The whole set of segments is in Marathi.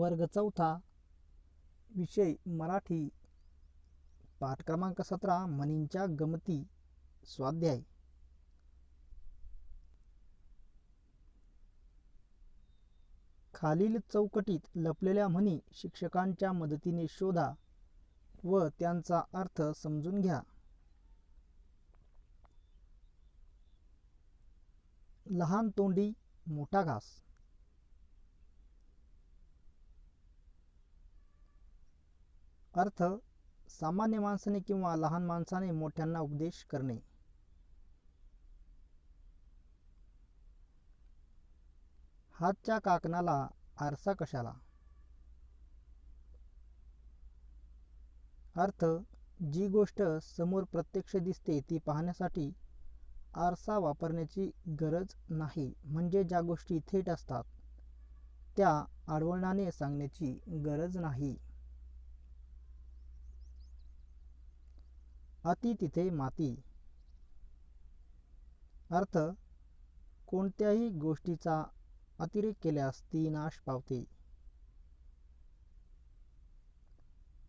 वर्ग चौथा विषय मराठी पाठ क्रमांक सतरा म्हणींच्या गमती स्वाध्याय. खालील चौकटीत लपलेल्या म्हणी शिक्षकांच्या मदतीने शोधा व त्यांचा अर्थ समजून घ्या. लहान तोंडी मोठा घास. अर्थ सामान्य माणसाने किंवा लहान माणसाने मोठ्यांना उपदेश करणे. हातच्या काकणाला आरसा कशाला? अर्थ जी गोष्ट समोर प्रत्यक्ष दिसते ती पाहण्यासाठी आरसा वापरण्याची गरज नाही म्हणजे ज्या गोष्टी थेट असतात त्या आडवळणाने सांगण्याची गरज नाही. अति तिथे माती. अर्थ कोणत्याही गोष्टीचा अतिरेक केल्यास ती नाश पावते.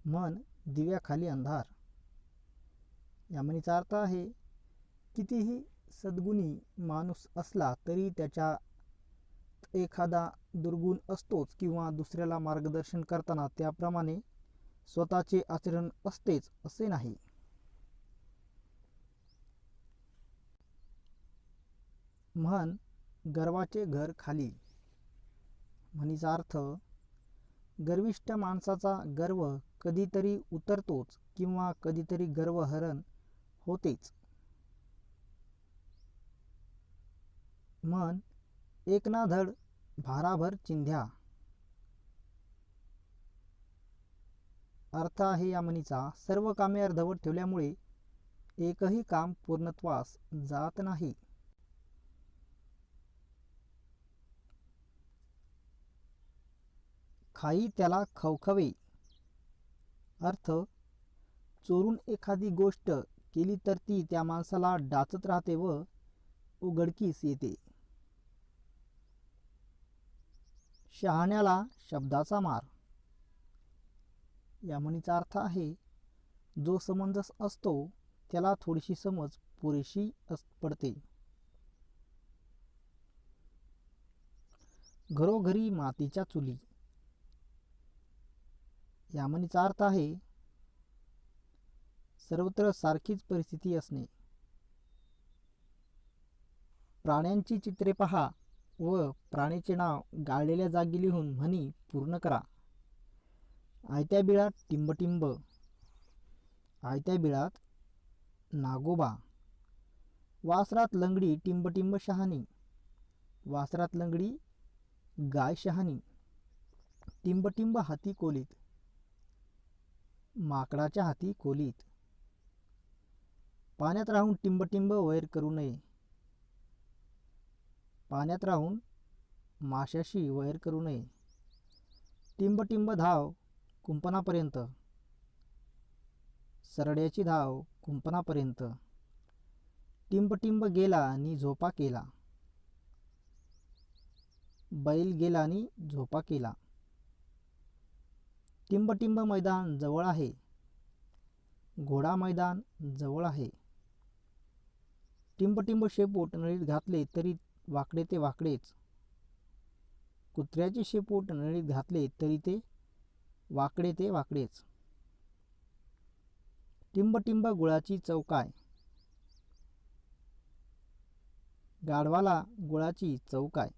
मन दिव्याखाली अंधार. या म्हणीचा अर्थ आहे कितीही सद्गुणी माणूस असला तरी त्याच्या एखादा दुर्गुण असतोच किंवा दुसऱ्याला मार्गदर्शन करताना त्याप्रमाणे स्वतःचे आचरण असतेच असे नाही. म्हण गर्वाचे घर खाली. म्हणीचा अर्थ गर्विष्ठ माणसाचा गर्व कधीतरी उतरतोच किंवा कधीतरी गर्वहरण होतेच. म्हण एकना धड भाराभर चिंध्या. अर्थ आहे या म्हणीचा सर्व कामे अर्धवट ठेवल्यामुळे एकही काम पूर्णत्वास जात नाही. खाई त्याला खवखवे. अर्थ चोरून एखादी गोष्ट केली तर ती त्या माणसाला डाचत राहते व उघडकीस येते. शहाण्याला शब्दाचा मार. या म्हणीचा अर्थ आहे जो समंजस असतो त्याला थोडीशी समज पुरेशी अस पडते. घरोघरी मातीच्या चुली. या म्हणीचा अर्थ आहे सर्वत्र सारखीच परिस्थिती असणे. प्राण्यांची चित्रे पहा व प्राण्याचे नाव गाळलेल्या जागी लिहून म्हणी पूर्ण करा. आयत्या बिळात टिंबटिंब आयत्या बिळात नागोबा वासरात लंगडी टिंबटिंब शहाणी वासरात लंगडी गाय शहाणी टिंबटिंब हाती कोलीत माकडाच्या हाती खोलीत. पाण्यात राहून टिंबटिंब वैर करू नये. पाण्यात राहून माशाशी वैर करू नये. टिंबटिंब धाव कुंपणापर्यंत. सरड्याची धाव कुंपणापर्यंत. टिंबटिंब गेला आणि झोपा केला. बैल गेला आणि झोपा केला. टिंबटिंब मैदान जवळ आहे. घोडा मैदान जवळ आहे. टिंबटिंब शेपूट नळीत घातले तरी वाकडे ते वाकडेच. कुत्र्याचे शेपूट नळीत घातले तरी ते वाकडे ते वाकडेच. टिंबटिंब गुळाची चौकाय गाढवाला गुळाची चौकाय